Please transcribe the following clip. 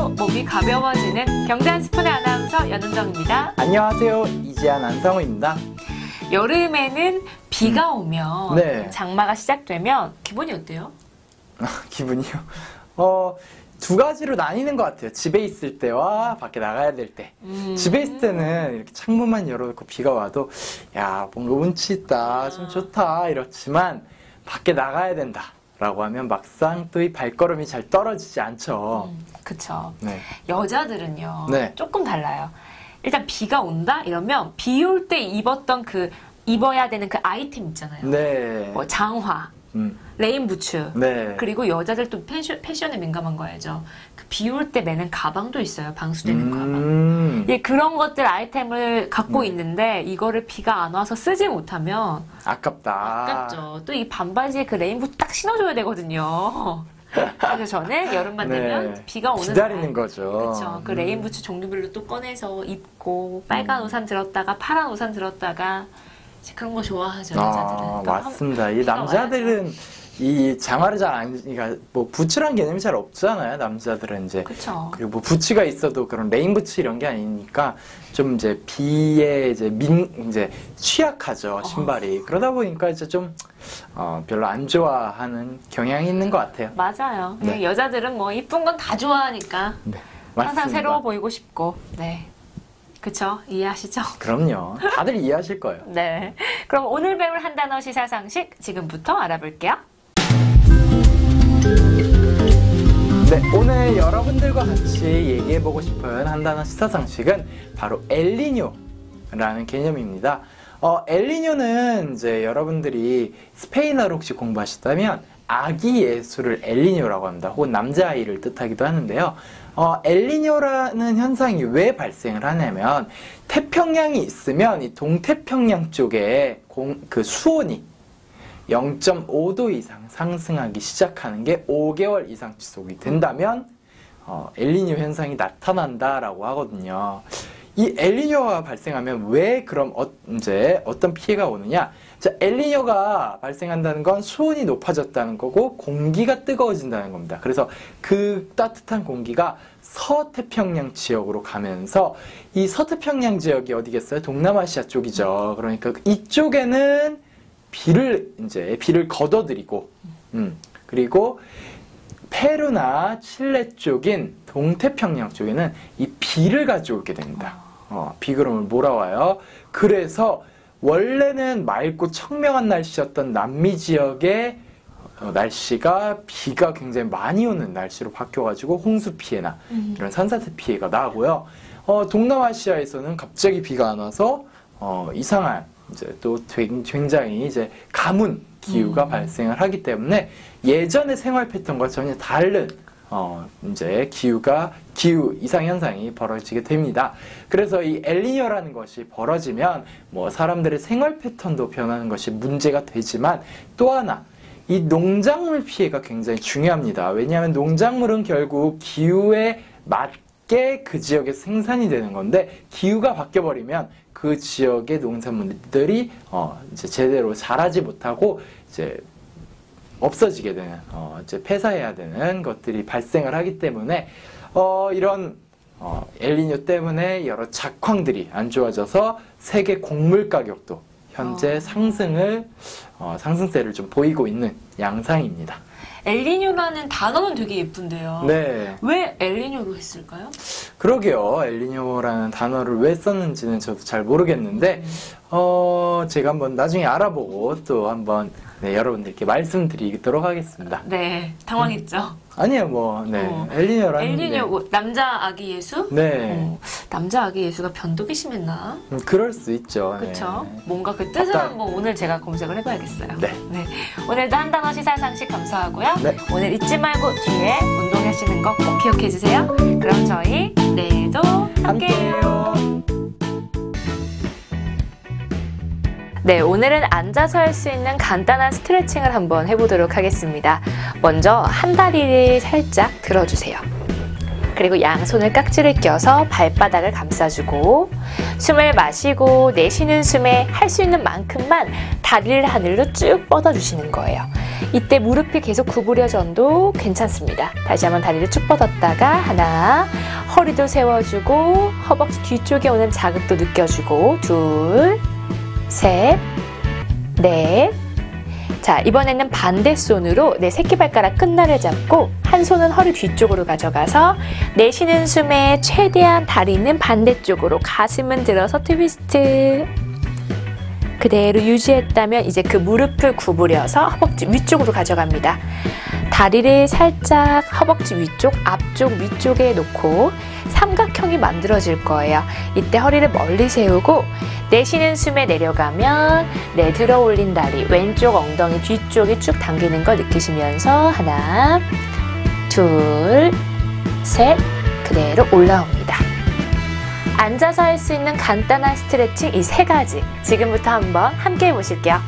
알아보고 몸이 가벼워지는 경제 한 스푼의 아나운서 연은정입니다. 안녕하세요. 이지한 안성우입니다. 여름에는 비가 오면 네. 장마가 시작되면 기분이 어때요? 기분이요? 어, 두 가지로 나뉘는 것 같아요. 집에 있을 때와 밖에 나가야 될 때. 음. 집에 있을 때는 이렇게 창문만 열어놓고 비가 와도, 야, 뭔가 운치 있다, 좀 아. 좋다, 이렇지만, 밖에 나가야 된다. 라고 하면 막상 또 이 발걸음이 잘 떨어지지 않죠. 음, 그쵸. 네. 여자들은요. 네. 조금 달라요. 일단 비가 온다 이러면 비 올 때 입었던 그 입어야 되는 그 아이템 있잖아요. 네. 뭐 장화, 음, 레인 부츠. 네. 그리고 여자들 또 패션, 패션에 민감한 거 알죠? 그 비올 때 매는 가방도 있어요. 방수되는 가방. 음, 예, 그런 것들 아이템을 갖고 네. 있는데 이거를 비가 안 와서 쓰지 못하면 아깝다. 아깝죠. 또 이 반바지에 그 레인 부츠 딱 신어줘야 되거든요. 그래서 저는 여름만 되면 네. 비가 오는 기다리는 날 거죠. 그렇죠. 그 음. 레인 부츠 종류별로 또 꺼내서 입고 빨간 음. 우산 들었다가 파란 우산 들었다가 그런 거 좋아하죠 여자들은. 아, 그러니까 한- 맞습니다. 이 남자들은 이 장화를 잘 안, 그러니까 뭐 부츠란 개념이 잘 없잖아요. 남자들은 이제 그렇죠. 그리고 뭐 부츠가 있어도 그런 레인 부츠 이런 게 아니니까 좀 이제 비에 이제 민 이제 취약하죠 신발이 그러다 보니까 이제 좀 어, 별로 안 좋아하는 경향이 있는 것 같아요. 맞아요. 네. 여자들은 뭐 이쁜 건 다 좋아하니까 네, 항상. 새로워 보이고 싶고. 네. 그쵸? 이해하시죠? 그럼요. 다들 이해하실 거예요. 네. 그럼 오늘 배울 한 단어 시사 상식 지금부터 알아볼게요. 네, 오늘 여러분들과 같이 얘기해보고 싶은 한 단어 시사상식은 바로 엘리뇨라는 개념입니다. 어, 엘리뇨는 이제 여러분들이 스페인어로 혹시 공부하셨다면 아기 예수를 엘리뇨라고 합니다. 혹은 남자아이를 뜻하기도 하는데요. 어, 엘리뇨라는 현상이 왜 발생을 하냐면 태평양이 있으면 이 동태평양 쪽에 공, 그 수온이 0.5도 이상 상승하기 시작하는 게 5개월 이상 지속이 된다면 어, 엘리뇨 현상이 나타난다라고 하거든요. 이 엘리뇨가 발생하면 왜 그럼 어, 이제 어떤 피해가 오느냐? 자, 엘리뇨가 발생한다는 건 수온이 높아졌다는 거고 공기가 뜨거워진다는 겁니다. 그래서 그 따뜻한 공기가 서태평양 지역으로 가면서 이 서태평양 지역이 어디겠어요? 동남아시아 쪽이죠. 그러니까 이쪽에는 비를 이제 비를 걷어들이고 음, 그리고 페루나 칠레 쪽인 동태평양 쪽에는 이 비를 가져오게 됩니다. 어, 비구름을 몰아와요. 그래서 원래는 맑고 청명한 날씨였던 남미 지역의 어, 날씨가 비가 굉장히 많이 오는 날씨로 바뀌어가지고 홍수 피해나 이런 산사태 피해가 나고요. 어, 동남아시아에서는 갑자기 비가 안 와서 어, 이상한 이제 또 굉- 굉장히 이제 가문 기후가 음. 발생을 하기 때문에 예전의 생활 패턴과 전혀 다른 어, 이제 기후가 기후 이상 현상이 벌어지게 됩니다. 그래서 이 엘니뇨라는 것이 벌어지면 뭐 사람들의 생활 패턴도 변하는 것이 문제가 되지만 또 하나 이 농작물 피해가 굉장히 중요합니다. 왜냐하면 농작물은 결국 기후에 맞게 그 지역에 생산이 되는 건데 기후가 바뀌어 버리면 그 지역의 농산물들이 어 이제 제대로 자라지 못하고 이제 없어지게 되는 어 이제 폐사해야 되는 것들이 발생을 하기 때문에 어 이런 어 엘니뇨 때문에 여러 작황들이 안 좋아져서 세계 곡물 가격도 현재 어. 상승을 어, 상승세를 좀 보이고 있는 양상입니다. 엘리뇨라는 단어는 되게 예쁜데요. 네, 왜 엘리뇨로 했을까요? 그러게요. 엘니뇨라는 단어를 왜 썼는지는 저도 잘 모르겠는데 어, 제가 한번 나중에 알아보고 또 한번 네, 여러분들께 말씀드리도록 하겠습니다. 네, 당황했죠. 아니요, 뭐, 네, 어. 엘니뇨라는 엘리뇨 뭐, 남자 아기 예수? 네, 어, 남자 아기 예수가 변덕이 심했나? 음, 그럴 수 있죠. 그렇죠. 네. 뭔가 그 뜻을 약간- 한번 오늘 제가 검색을 해봐야겠어요. 네. 오늘도 한 단어 시사 상식 감사하고요. 네. 오늘 잊지 말고 뒤에 운동하시는 거 꼭 기억해 주세요. 그럼 저희 내일도. 함께해요. 네, 오늘은 앉아서 할 수 있는 간단한 스트레칭을 한번 해보도록 하겠습니다. 먼저 한 다리를 살짝 들어주세요. 그리고 양손을 깍지를 껴서 발바닥을 감싸주고 숨을 마시고 내쉬는 숨에 할 수 있는 만큼만 다리를 하늘로 쭉 뻗어주시는 거예요. 이때 무릎이 계속 구부려져도 괜찮습니다. 다시 한번 다리를 쭉 뻗었다가 하나, 허리도 세워주고 허벅지 뒤쪽에 오는 자극도 느껴주고 둘, 셋, 넷. 자, 이번에는 반대 손으로 내 새끼발가락 끝날을 잡고 한 손은 허리 뒤쪽으로 가져가서 내쉬는 숨에 최대한 다리는 반대쪽으로 가슴은 들어서 트위스트. 그대로 유지했다면 이제 그 무릎을 구부려서 허벅지 위쪽으로 가져갑니다. 다리를 살짝 허벅지 위쪽, 앞쪽, 위쪽에 놓고 삼각형이 만들어질 거예요. 이때 허리를 멀리 세우고 내쉬는 숨에 내려가면 내 들어 올린 다리 왼쪽 엉덩이 뒤쪽에 쭉 당기는 걸 느끼시면서 하나, 둘, 셋 그대로 올라옵니다. 앉아서 할 수 있는 간단한 스트레칭 이 세 가지 지금부터 한번 함께 해보실게요.